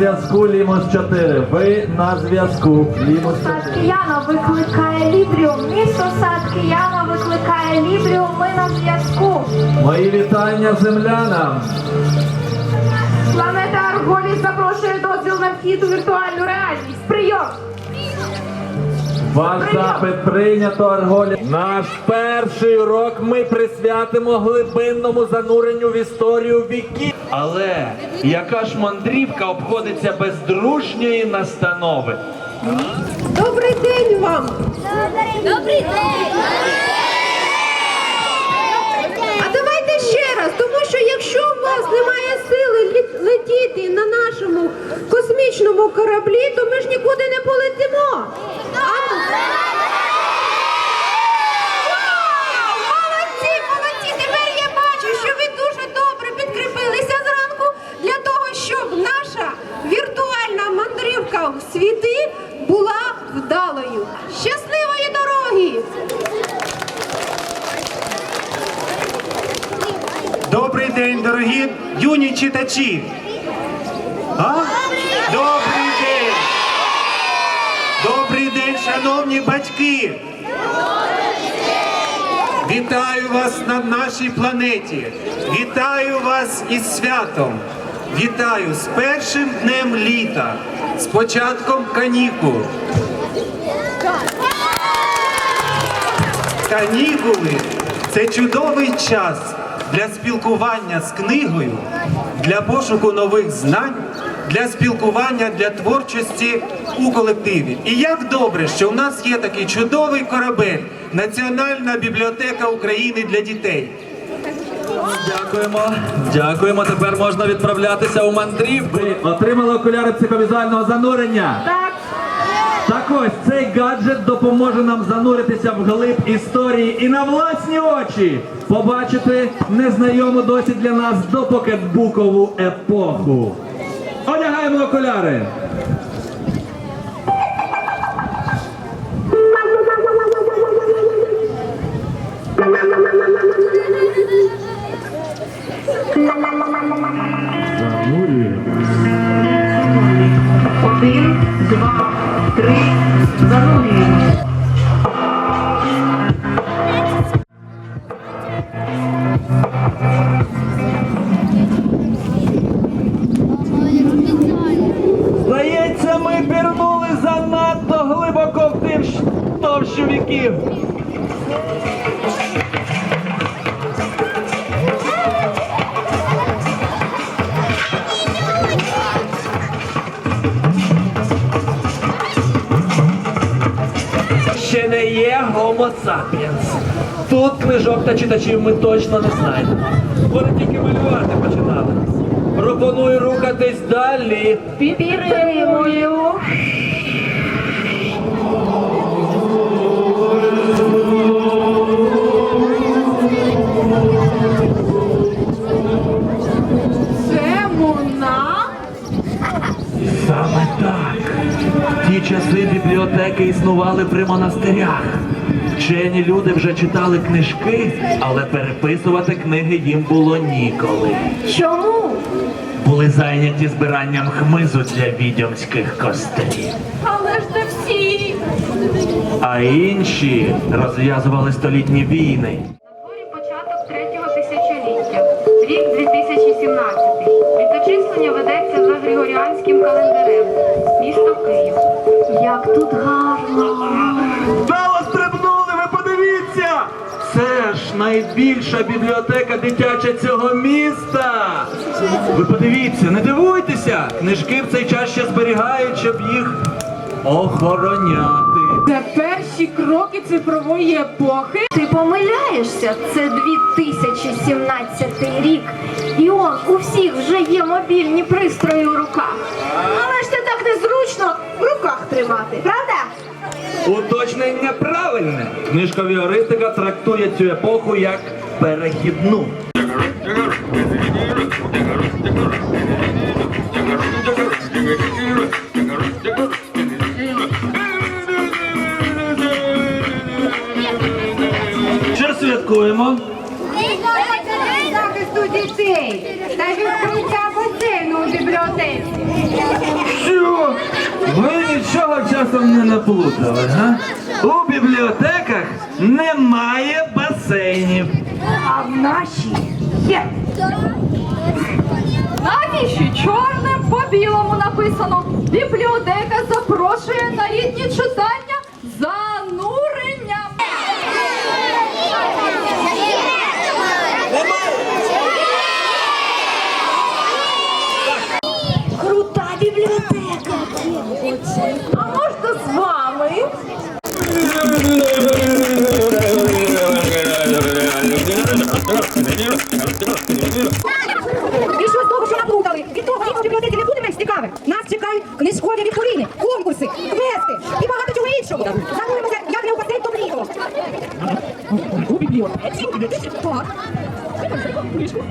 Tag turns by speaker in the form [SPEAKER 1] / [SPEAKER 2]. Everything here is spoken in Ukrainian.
[SPEAKER 1] зв'язку Лімос 4. Ви на зв'язку Лімос 4.
[SPEAKER 2] Садкияна викликає Лібріум. Місто Садкияна викликає Лібріум. Ми на зв'язку.
[SPEAKER 1] Мої вітання землянам.
[SPEAKER 3] Планета Арголіс запрошує дозвіл на вхід у віртуальну реальність. Прийом.
[SPEAKER 1] Ваш запит прийнято, Арголі. Наш перший урок ми присвятимо глибинному зануренню в історію віків.
[SPEAKER 4] Але яка ж мандрівка обходиться без дружньої настанови?
[SPEAKER 3] Добрий день вам.
[SPEAKER 5] Добрий день!
[SPEAKER 3] А давайте ще раз, тому що якщо у вас немає сили летіти на нашому космічному кораблі, то ми ж нікуди не полетимо. А? Вау! Молодці, молодці! Тепер я бачу, що ви дуже добре підкріпилися зранку для того, щоб наша віртуальна мандрівка в світи була вдалою. Щасливої дороги!
[SPEAKER 6] Добрий день, дорогі юні читачі. А? Добрий день. Добрий день, шановні батьки. Вітаю вас на нашій планеті. Вітаю вас із святом. Вітаю з першим днем літа, з початком канікул. Канікули це чудовий час для спілкування з книгою, для пошуку нових знань, для спілкування для творчості у колективі. І як добре, що у нас є такий чудовий корабель Національна бібліотека України для дітей.
[SPEAKER 1] Дякуємо. Дякуємо. Тепер можна відправлятися у мандрівку. Ви отримали окуляри психовізуального занурення.
[SPEAKER 3] Так.
[SPEAKER 1] Так ось цей гаджет допоможе нам зануритися в глиб історії і на власні очі побачити незнайому досі для нас допокетбукову епоху. Одягаємо окуляри.
[SPEAKER 3] три. Занурюємо.
[SPEAKER 1] Здається, Є Homo sapiens. Тут книжок та читачів ми точно не знайдемо. Вони тільки малювати починали. Пропоную рухатись далі.
[SPEAKER 3] Підтримую.
[SPEAKER 1] Часи бібліотеки існували при монастирях. Вчені люди вже читали книжки, але переписувати книги їм було ніколи.
[SPEAKER 2] Чому?
[SPEAKER 1] Були зайняті збиранням хмизу для відьомських костей.
[SPEAKER 3] Але ж не всі.
[SPEAKER 1] А інші розв'язували столітні війни.
[SPEAKER 2] Тут гарно.
[SPEAKER 1] Вдало стрибнули, ви подивіться! Це ж найбільша бібліотека дитяча цього міста. Ви подивіться, не дивуйтеся! Книжки в цей час ще зберігають, щоб їх охороняти.
[SPEAKER 3] Це перші кроки цифрової епохи.
[SPEAKER 2] Ти помиляєшся, це 2017 рік. І он у всіх вже є мобільні пристрої у руках. Але ж це тримати, правда?
[SPEAKER 1] Уточнення правильне. Книжка Віористика трактує цю епоху як перехідну. Що святкуємо?
[SPEAKER 3] захисту дітей та відкриття басейну у бібліотеці.
[SPEAKER 1] Що? Ви нічого часом не наплутали, га? У бібліотеках немає басейнів.
[SPEAKER 2] А в нашій є.
[SPEAKER 7] Навіщо чорним по білому написано? Бібліотека запрошує на літні читання
[SPEAKER 8] І що з того, що наплутали? Від того, в бібліотеці не буде менш цікаве. Нас чекають книжкові вікторини, конкурси, квести і багато чого іншого. Зануримося, як не упаде, то мріємо. Так. Книжку,